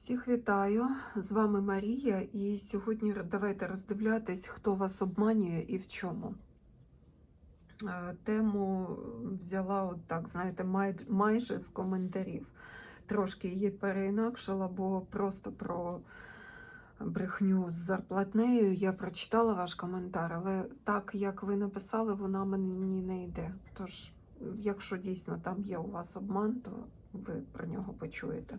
Всіх вітаю! З вами Марія, і сьогодні давайте роздивлятись, хто вас обманює і в чому. Е, Тему взяла, от так, знаєте, май- майже з коментарів. Трошки її переінакшила, бо просто про брехню з зарплатнею я прочитала ваш коментар, але так, як ви написали, вона мені не йде. Тож, якщо дійсно там є у вас обман, то ви про нього почуєте.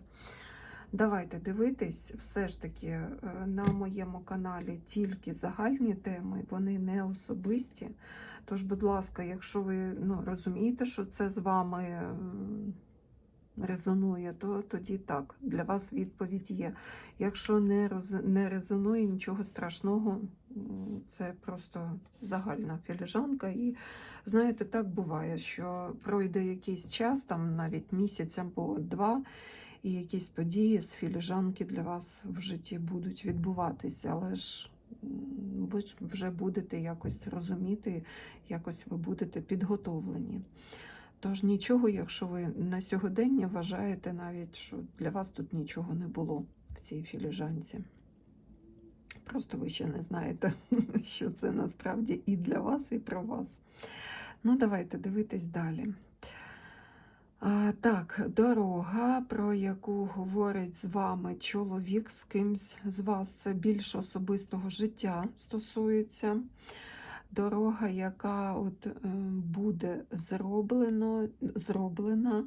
Давайте дивитись, все ж таки е, на моєму каналі тільки загальні теми, вони не особисті. Тож, будь ласка, якщо ви ну, розумієте, що це з вами резонує, то тоді так, для вас відповідь є. Якщо не, роз- не резонує, нічого страшного, це просто загальна філіжанка. І знаєте, так буває, що пройде якийсь час, там навіть місяць або два і якісь події з філіжанки для вас в житті будуть відбуватися, але ж ви вже будете якось розуміти, якось ви будете підготовлені. Тож нічого, якщо ви на сьогодення вважаєте навіть, що для вас тут нічого не було в цій філіжанці. Просто ви ще не знаєте, що це насправді і для вас, і про вас. Ну, давайте дивитись далі. А, так, дорога, про яку говорить з вами чоловік з кимсь з вас, це більш особистого життя стосується. Дорога, яка от, е, буде зроблено, зроблена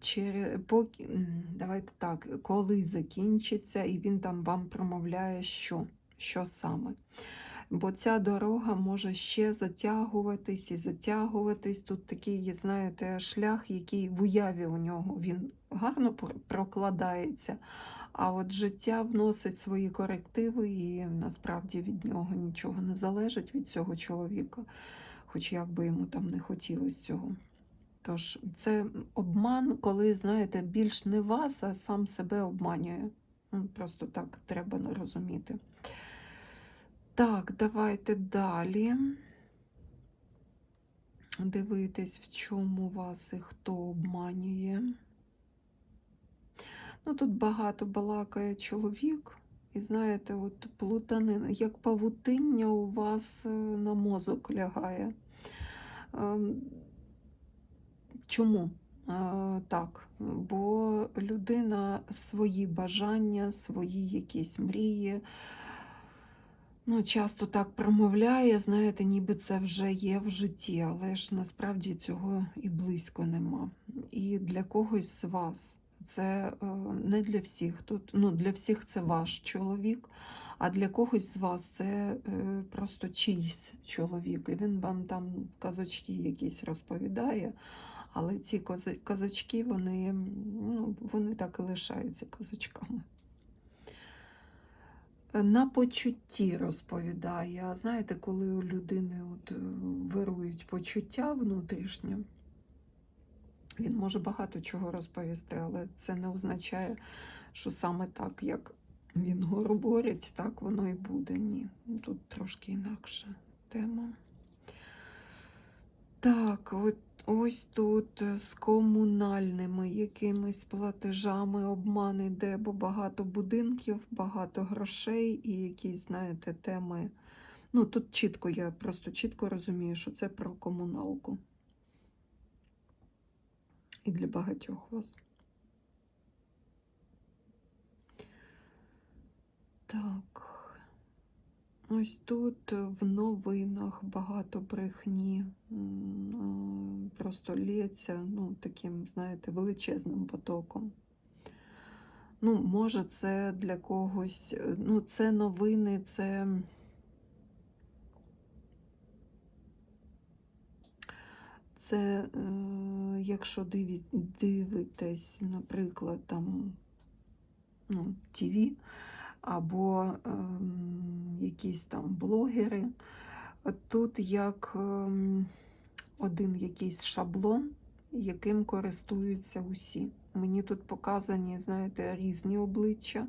через, поки, давайте так, коли закінчиться, і він там вам промовляє, що, що саме. Бо ця дорога може ще затягуватись і затягуватись. Тут такий, є, знаєте, шлях, який в уяві у нього він гарно прокладається. А от життя вносить свої корективи, і насправді від нього нічого не залежить від цього чоловіка, хоч як би йому там не хотілося цього. Тож це обман, коли, знаєте, більш не вас, а сам себе обманює. Ну, Просто так треба розуміти. Так, давайте далі. Дивитись, в чому вас і хто обманює. Ну, тут багато балакає чоловік, і знаєте, от плутанина, як павутиння у вас е, на мозок лягає. Ем, Чому? Е, Так, бо людина свої бажання, свої якісь мрії. Ну, часто так промовляє, знаєте, ніби це вже є в житті, але ж насправді цього і близько нема. І для когось з вас це е, не для всіх. Тут ну, для всіх це ваш чоловік, а для когось з вас це е, просто чийсь чоловік. І він вам там казочки якісь розповідає. Але ці кози- вони, ну, вони так і лишаються казочками. На почутті розповідає. А знаєте, коли у людини от е, вирують почуття внутрішнє, він може багато чого розповісти, але це не означає, що саме так, як він говорить, так воно і буде. Ні. Тут трошки інакша тема. Так, от ось тут е, з комунальними якимись платежами обман іде, бо багато будинків, багато грошей і якісь, знаєте, теми. Ну, тут чітко, я просто чітко розумію, що це про комуналку. І для багатьох вас. Так. Ось тут е, в новинах багато брехні. Просто лється ну, таким, знаєте, величезним потоком. Ну, може, це для когось, е, ну, це новини, це. Це, е, якщо дивитесь, наприклад, там ну, ТВ або ем, якісь там блогери, тут як ем, один якийсь шаблон, яким користуються усі. Мені тут показані, знаєте, різні обличчя,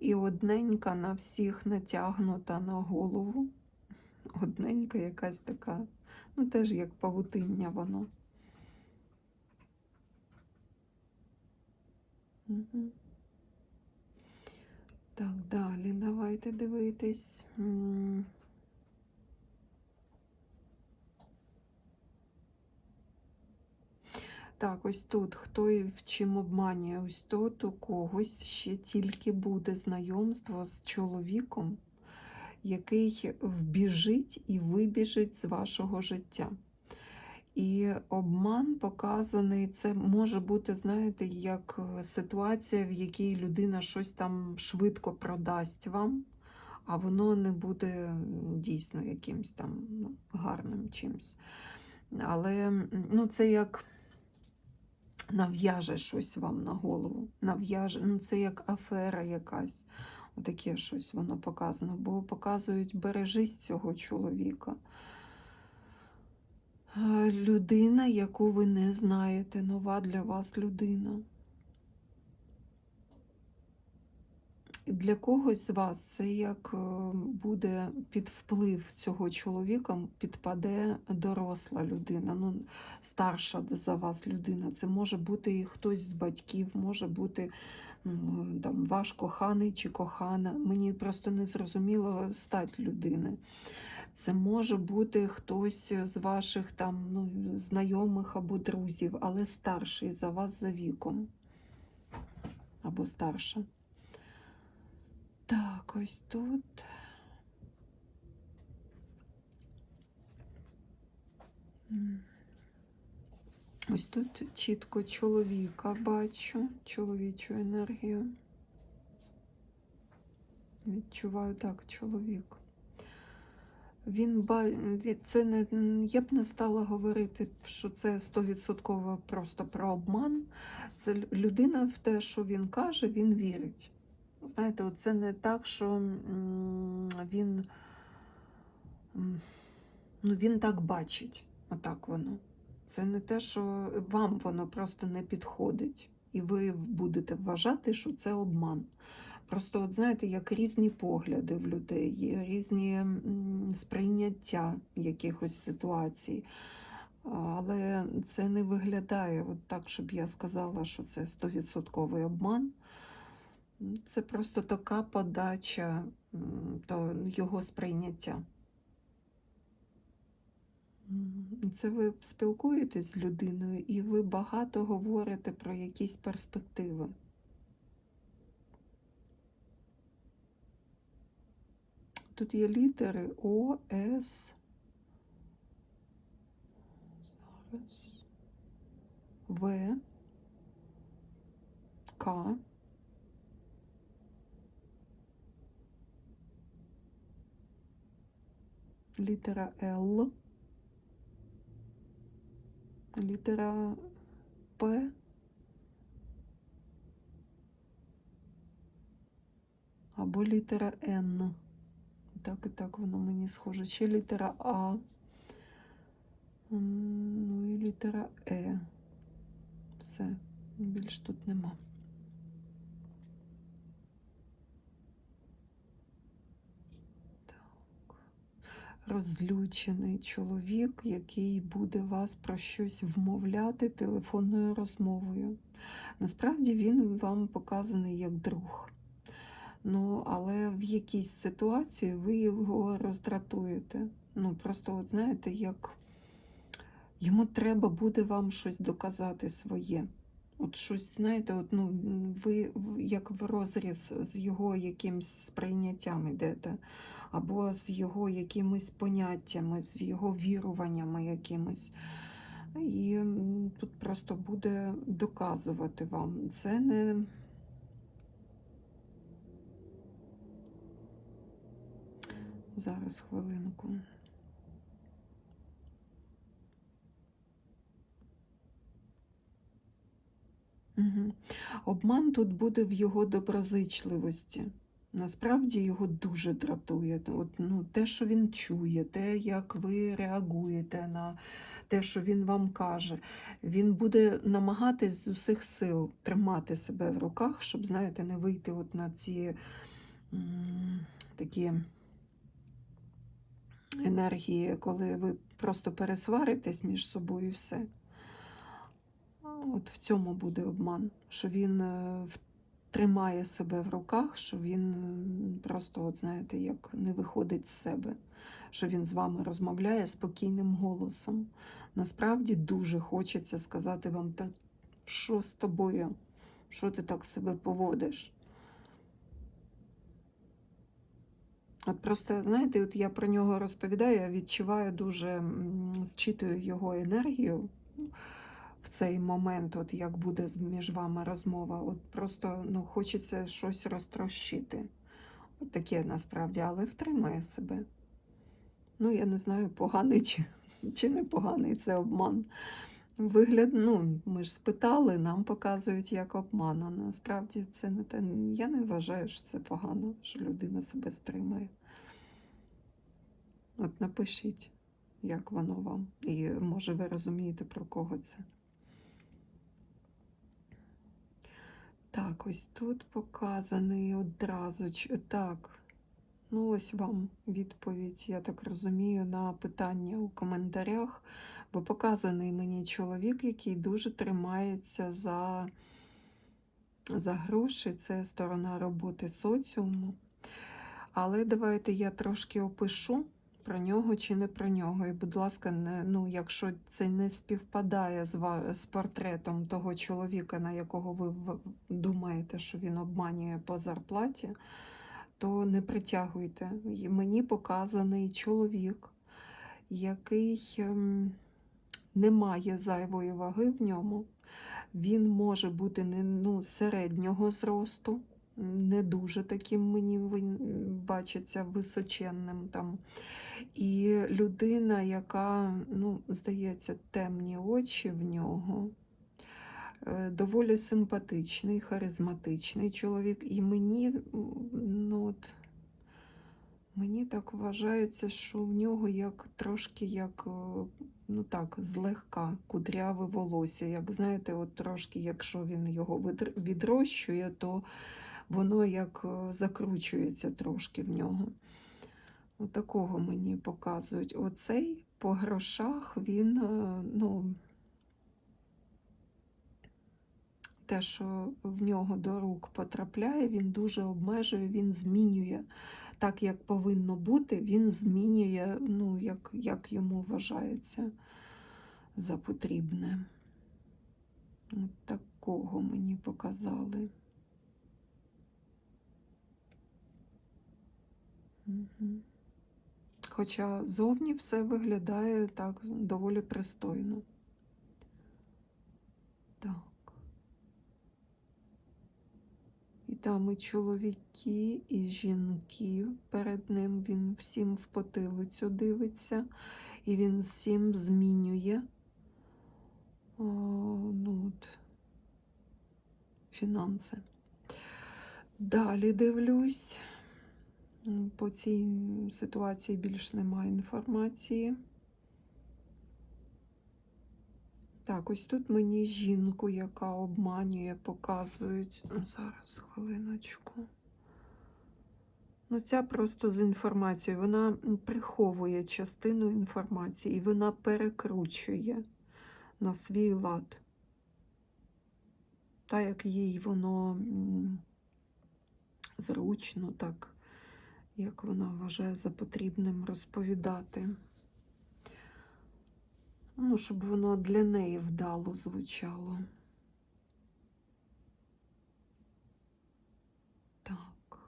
і одненька на всіх натягнута на голову. Одненька якась така, ну теж як павутиння воно. Угу. Так, далі давайте дивитись. Так, ось тут хто і в чим обманює, ось тут у когось ще тільки буде знайомство з чоловіком, який вбіжить і вибіжить з вашого життя. І обман показаний, це може бути, знаєте, як е, ситуація, в якій людина щось там швидко продасть вам, а воно не буде дійсно якимсь там ну, гарним чимсь. Але ну, це як нав'яже щось вам на голову. Нав'яже, ну, це як афера якась. Отаке щось воно показано. Бо показують бережись цього чоловіка. Людина, яку ви не знаєте, нова для вас людина. Для когось з вас це як е, буде під вплив цього чоловіка, підпаде доросла людина, ну, старша за вас людина. Це може бути і хтось з батьків, може бути там, ваш коханий чи кохана. Мені просто не зрозуміло стать людини. Це може бути хтось з ваших там ну, знайомих або друзів, але старший за вас за віком. Або старша. Так, ось тут. Ось тут чітко чоловіка бачу, чоловічу енергію. Відчуваю так, чоловік. Він це не я б не стала говорити, що це стовідсотково просто про обман. Це людина в те, що він каже, він вірить. Знаєте, це не так, що він, ну, він так бачить. Отак воно. Це не те, що вам воно просто не підходить, і ви будете вважати, що це обман. Просто, от знаєте, як різні погляди в людей, різні сприйняття якихось ситуацій. Але це не виглядає от так, щоб я сказала, що це 100% обман. Це просто така подача то його сприйняття. Це ви спілкуєтесь з людиною і ви багато говорите про якісь перспективи. Тут є літери О, С. Зараз. В. К. Літера Л. Літера П. Або літера Н. Так і так воно мені схоже. Ще літера А. Ну і літера Е. Все, більш тут нема. Так. Розлючений чоловік, який буде вас про щось вмовляти телефонною розмовою. Насправді він вам показаний як друг. Ну, але в якійсь ситуації ви його роздратуєте. Ну, просто, от знаєте, як йому треба буде вам щось доказати своє. От щось, знаєте, от, ну, ви як в розріз з його якимсь сприйняттям йдете, або з його якимись поняттями, з його віруваннями якимись. І тут просто буде доказувати вам. Це не. Зараз хвилинку. Угу. Обман тут буде в його доброзичливості. Насправді його дуже дратує. От, ну, те, що він чує, те, як ви реагуєте на те, що він вам каже. Він буде намагатись з усіх сил тримати себе в руках, щоб, знаєте, не вийти от на ці м, такі енергії, коли ви просто пересваритесь між собою і все. От в цьому буде обман, що він е, тримає себе в руках, що він просто, от знаєте, як не виходить з себе, що він з вами розмовляє спокійним голосом. Насправді дуже хочеться сказати вам, та що з тобою? Що ти так себе поводиш? От просто, знаєте, от я про нього розповідаю, я відчуваю дуже, зчитую його енергію в цей момент, от як буде між вами розмова. От просто ну, хочеться щось розтрощити. От таке насправді, але втримає себе. Ну, я не знаю, поганий чи, чи не поганий це обман. Вигляд, ну, ми ж спитали, нам показують як обман. А насправді це не те. Я не вважаю, що це погано, що людина себе стримує. От напишіть, як воно вам. І може ви розумієте, про кого це. Так, ось тут показаний одразу. Так, ну ось вам відповідь, я так розумію, на питання у коментарях. Бо показаний мені чоловік, який дуже тримається за, за гроші. Це сторона роботи соціуму. Але давайте я трошки опишу про нього чи не про нього. І, будь ласка, не, ну, якщо це не співпадає з, з портретом того чоловіка, на якого ви думаєте, що він обманює по зарплаті, то не притягуйте. Мені показаний чоловік, який ем, не має зайвої ваги в ньому. Він може бути не, ну, середнього зросту, не дуже таким мені бачиться височенним там. І людина, яка, ну, здається, темні очі в нього, доволі симпатичний, харизматичний чоловік. І мені, ну, от, мені так вважається, що в нього як трошки як, е, ну так, злегка кудряве волосся. Як знаєте, от трошки, якщо він його відрощує, то воно як е, закручується трошки в нього. От такого мені показують. Оцей по грошах він, е, ну, те, що в нього до рук потрапляє, він дуже обмежує, він змінює так, як повинно бути, він змінює, ну, як, як йому вважається за потрібне. От такого мені показали. Мгм. Хоча зовні все виглядає так доволі пристойно. Так. Там і чоловіки, і жінки перед ним. Він всім в потилицю дивиться, і він всім змінює о, ну, от, фінанси. Далі дивлюсь. По цій ситуації більш немає інформації. Так, ось тут мені жінку, яка обманює, показують. Ну, Зараз, хвилиночку. Ну, ця просто з інформацією. Вона приховує частину інформації і вона перекручує на свій лад. Так, як їй воно зручно, так як вона вважає за потрібним розповідати. Ну, щоб воно для неї вдало звучало. Так.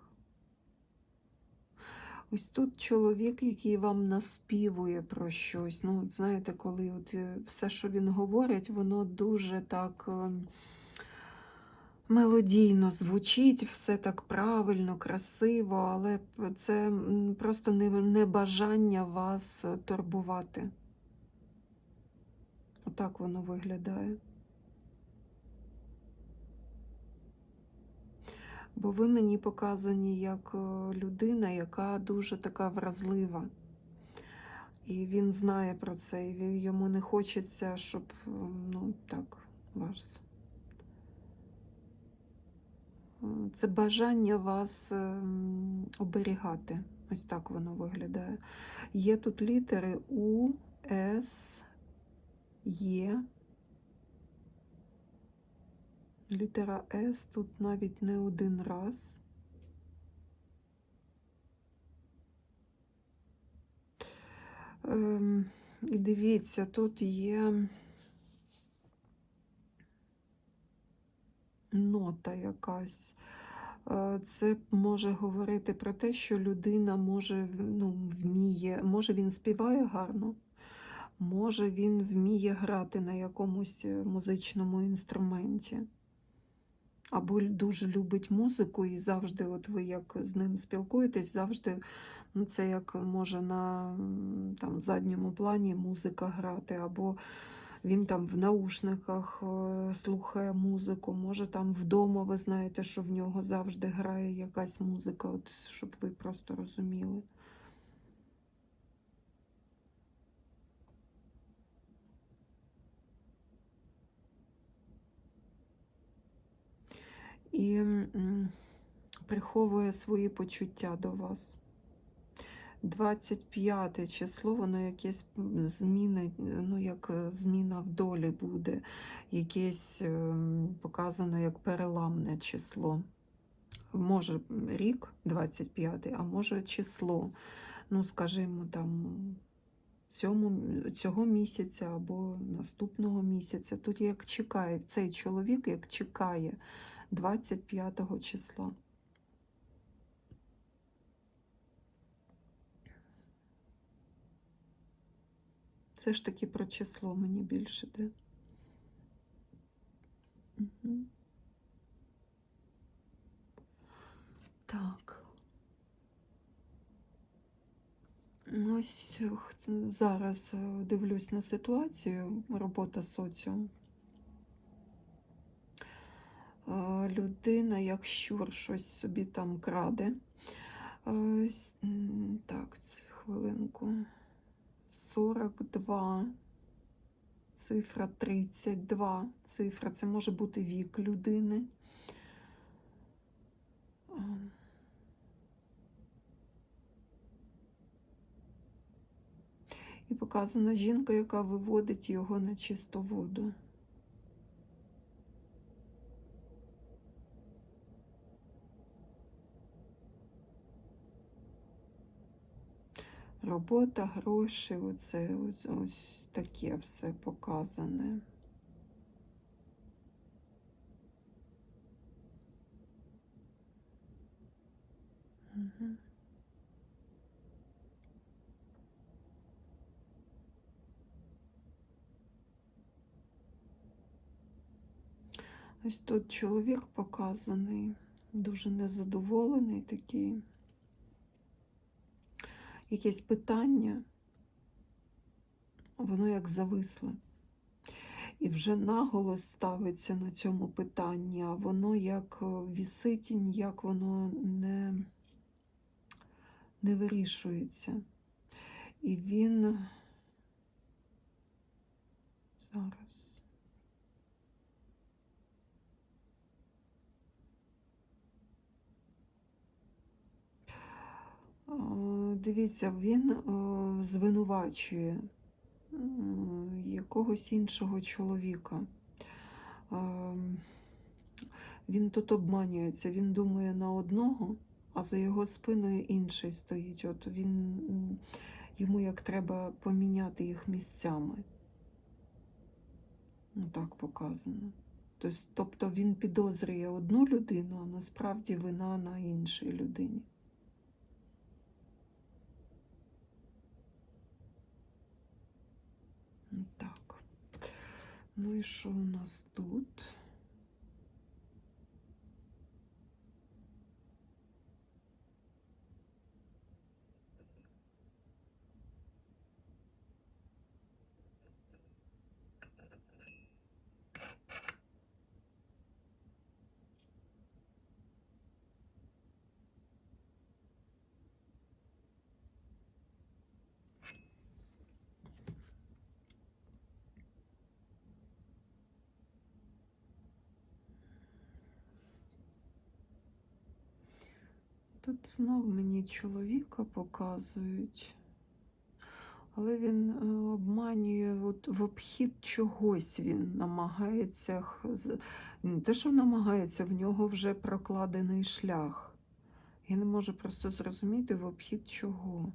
Ось тут чоловік, який вам наспівує про щось. Ну, знаєте, коли от е, все, що він говорить, воно дуже так ем, мелодійно звучить, все так правильно, красиво, але це просто не, не бажання вас е, турбувати. Отак воно виглядає. Бо ви мені показані як е, людина, яка дуже така вразлива. І він знає про це, і йому не хочеться, щоб е, ну, так, вас. е, Це бажання вас оберігати. Ось так воно виглядає. Є тут літери У, С, Є, Літера С тут навіть не один раз. Ем, і дивіться, тут є нота якась. Е, Це може говорити про те, що людина може ну, вміє, може він співає гарно, може він вміє грати на якомусь е, музичному інструменті. Або дуже любить музику, і завжди, от ви як з ним спілкуєтесь, завжди ну, це як може на там, задньому плані музика грати, або він там в наушниках е, слухає музику, може там вдома ви знаєте, що в нього завжди грає якась музика, от, щоб ви просто розуміли. І приховує свої почуття до вас. 25 число, воно якесь зміни, ну як е, зміна в долі буде, якесь ем, показано як переламне число. Може рік 25, а може число, ну скажімо, там цьому, цього місяця або наступного місяця. Тут як чекає, цей чоловік як чекає 25 числа. Все ж таки про число мені більше йде. Угу. Так. Ось зараз е, дивлюсь на ситуацію, робота соціум. Е, Людина, як щур, щось собі там краде. Е, Так, хвилинку. 42, цифра 32, цифра, це може бути вік людини. І показана жінка, яка виводить його на чисту воду. Робота, гроші, оце ось, ось таке все показане. Мгм. Ось тут чоловік показаний, дуже незадоволений такий. Якесь питання, воно як зависле. І вже наголос ставиться на цьому питанні, а воно як е, вісить, ніяк воно не, не вирішується. І він зараз. Дивіться, він е, звинувачує якогось іншого чоловіка. Він тут обманюється, він думає на одного, а за його спиною інший стоїть. От він йому як треба поміняти їх місцями. Ну так показано. Тобто він підозрює одну людину, а насправді вина на іншій людині. Ну, Так. Ну і що у нас тут? Тут знов мені чоловіка показують. Але він е, обманює от в обхід чогось він намагається не те, що намагається, в нього вже прокладений шлях. Я не можу просто зрозуміти в обхід чого.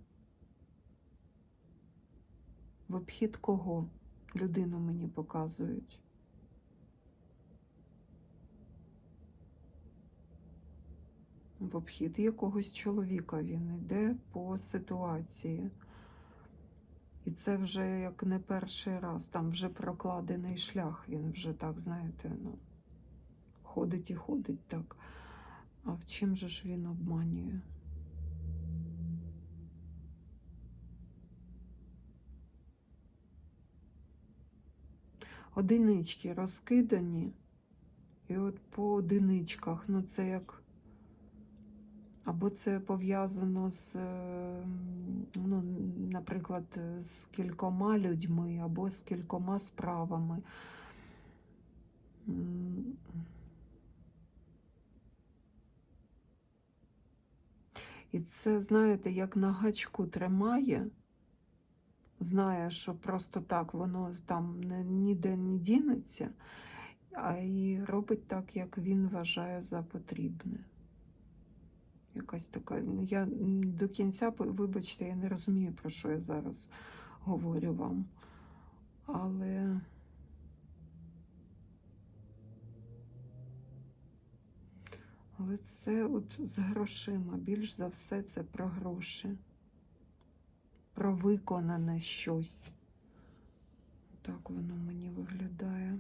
В обхід кого людину мені показують. В обхід якогось чоловіка він йде по ситуації. І це вже як не перший раз, там вже прокладений шлях, він вже так, знаєте, ну, ходить і ходить так. А в чим же ж він обманює? Одинички розкидані, і от по одиничках, ну це як. Або це пов'язано з, е, ну, наприклад, з кількома людьми, або з кількома справами. І це, знаєте, як на гачку тримає, знає, що просто так воно там ніде не дінеться, а і робить так, як він вважає за потрібне. Якась така. ну, Я до кінця, вибачте, я не розумію, про що я зараз говорю вам. Але Але це от з грошима. Більш за все це про гроші, про виконане щось. Так воно мені виглядає.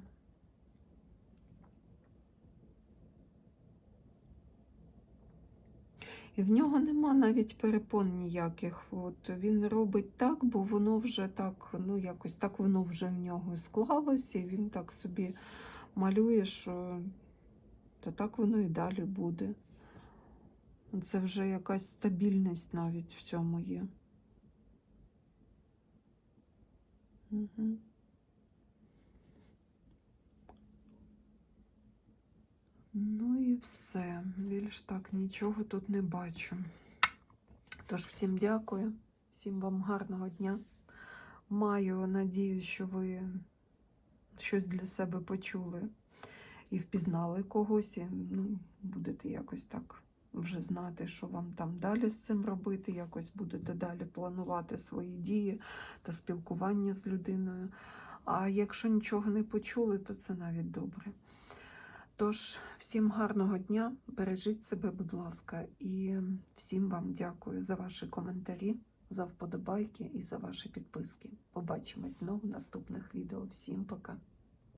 І в нього нема навіть перепон ніяких. От він робить так, бо воно вже так, ну якось так воно вже в нього склалося, і він так собі малює, що та так воно і далі буде. Це вже якась стабільність навіть в цьому є. Угу. Ну все. Більш так нічого тут не бачу. Тож всім дякую, всім вам гарного дня. Маю надію, що ви щось для себе почули і впізнали когось, і ну, будете якось так вже знати, що вам там далі з цим робити, якось будете далі планувати свої дії та спілкування з людиною. А якщо нічого не почули, то це навіть добре. Тож, всім гарного дня, бережіть себе, будь ласка, і всім вам дякую за ваші коментарі, за вподобайки і за ваші підписки. Побачимось знову в наступних відео. Всім пока!